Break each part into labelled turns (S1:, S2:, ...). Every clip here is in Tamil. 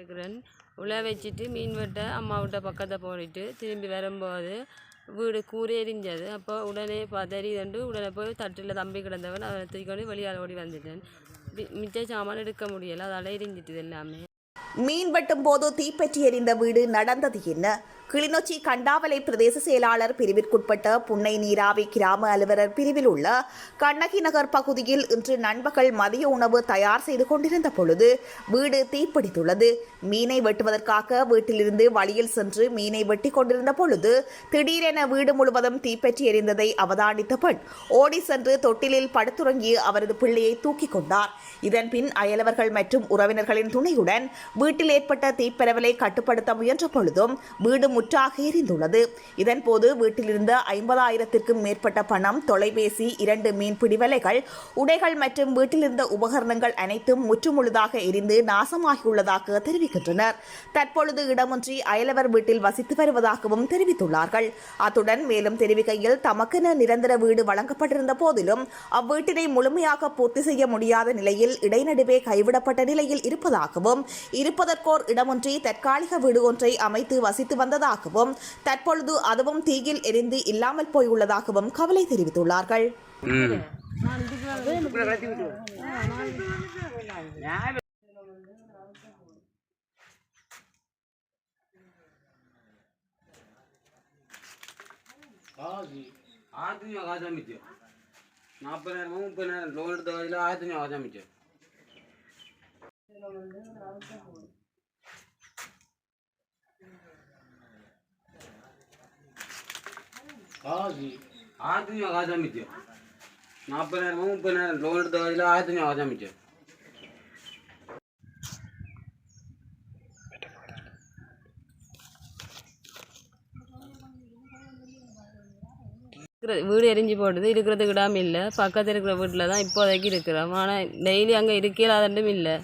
S1: இருக்கிறேன். உழ வச்சுட்டு மீன் வெட்ட அம்மாவிட்ட பக்கத்தில் பக்கத்தை போயிட்டு திரும்பி வரும்போது வீடு கூரை எரிஞ்சது. அப்போ உடனே பதறி தண்டு உடனே போய் தட்டில் தம்பி கிடந்தவன். அவனை தூக்கிக்கொண்டு வெளியால் ஓடி வந்துட்டேன். மிச்ச சாமான் எடுக்க முடியலை. அதால் எரிஞ்சிட்டு எல்லாமே.
S2: மீன் வெட்டும் போது தீப்பற்றி எரிந்த வீடு நடந்தது என்ன? கிளிநொச்சி கண்டாவலை பிரதேச செயலாளர் பிரிவிற்குட்பட்ட புன்னை நீராவி கிராம அலுவலர் பிரிவில் உள்ள கண்ணகி நகர் பகுதியில் இன்று நண்பகல் மதிய உணவு தயார் செய்து கொண்டிருந்த பொழுது வீடு தீப்பிடித்துள்ளது. மீனை வெட்டுவதற்காக வீட்டிலிருந்து வழியில் சென்று மீனை வெட்டி கொண்டிருந்த பொழுது திடீரென வீடு முழுவதும் தீப்பற்றி எரிந்ததை அவதானித்த பெண் ஓடி சென்று தொட்டிலில் படுத்துறங்கிய அவரது பிள்ளையை தூக்கிக் கொண்டார். இதன் பின் அயலவர்கள் மற்றும் உறவினர்களின் துணையுடன் வீட்டில் ஏற்பட்ட தீப்பரவலை கட்டுப்படுத்த முயன்ற பொழுதும் வீடு முற்றாக எரிந்துள்ளது. இதன்போது வீட்டிலிருந்த ஐம்பதாயிரத்திற்கும் மேற்பட்ட பணம் தொலைபேசி இரண்டு மீன்பிடி வலைகள் உடைகள் மற்றும் வீட்டிலிருந்த உபகரணங்கள் அனைத்தும் முற்றுமுழுதாக எரிந்து நாசமாகியுள்ளதாக தெரிவிக்கின்றனர். தற்பொழுது இடமொன்றி அயலவர் வீட்டில் வசித்து வருவதாகவும் தெரிவித்துள்ளார்கள். அத்துடன் மேலும் தெரிவிக்கையில் தமக்கென நிரந்தர வீடு வழங்கப்பட்டிருந்த போதிலும் அவ்வீட்டினை முழுமையாக பூர்த்தி செய்ய முடியாத நிலையில் இடைநடுவே கைவிடப்பட்ட நிலையில் இருப்பதாகவும் இருப்பதற்கோர் இடமொன்றி தற்காலிக வீடு ஒன்றை அமைத்து வசித்து வந்ததாக வந்ததாகவும் தற்பொழுது அதுவும் தீயில் எரிந்து இல்லாமல் போயுள்ளதாகவும் கவலை தெரிவித்துள்ளார்கள்.
S3: ஆயிரத்தி காசு அமைச்சு. நாற்பதாயிரமோ முப்பதாயிரம் லோன் எடுத்த வகையில் ஆயிரத்தி காசு அமைச்சு ஆயிரத்தி காசு அமைச்சு நாற்பதாயிரமோ முப்பதாயிரம் லோன் எடுத்த வகையில் ஆயிரத்தி காசு அமைச்சு
S1: இருக்கிற வீடு எரிஞ்சு போடுது இருக்கிறதுக்கு இடம் இல்லை. பக்கத்தில் இருக்கிற வீட்டில் தான் இப்போதைக்கு இருக்கிறோம். ஆனால் டெய்லி அங்கே இருக்கலாதண்டும் இல்லை.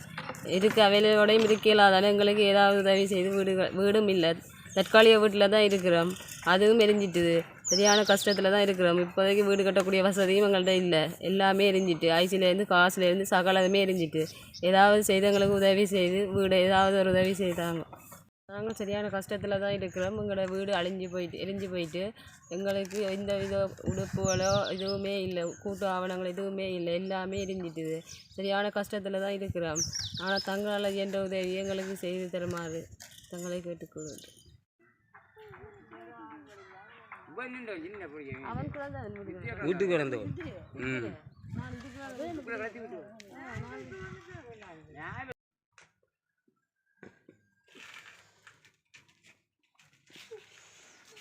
S1: இருக்க அவையிலோடையும் இருக்கலாதாலும் எங்களுக்கு ஏதாவது உதவி செய்து வீடு வீடும் இல்லை. தற்காலிக வீட்டில் தான் இருக்கிறோம். அதுவும் எரிஞ்சிட்டுது. சரியான கஷ்டத்தில் தான் இருக்கிறோம். இப்போதைக்கு வீடு கட்டக்கூடிய வசதியும் எங்கள்கிட்ட இல்லை. எல்லாமே எரிஞ்சிட்டு ஐசிலேருந்து காசுலேருந்து சகலதுமே எரிஞ்சிட்டு. ஏதாவது செய்து எங்களுக்கு உதவி செய்து வீடு ஏதாவது ஒரு உதவி செய்தாங்க. நாங்கள் சரியான கஷ்டத்தில் தான் இருக்கிறோம். எங்களோட வீடு அழிஞ்சு போயிட்டு எரிஞ்சு போயிட்டு எங்களுக்கு எந்த வித உடுப்புகளோ எதுவுமே இல்லை. கூட்டு ஆவணங்கள் எதுவுமே இல்லை. எல்லாமே எரிஞ்சிட்டுது. சரியான கஷ்டத்தில் தான் இருக்கிறோம். ஆனால் தங்களால் என்ற உதவி எங்களுக்கு செய்து தருமாறு தங்களை கேட்டுக்கொள்வது
S3: வீட்டுக்கு கிடந்தவன் ம்.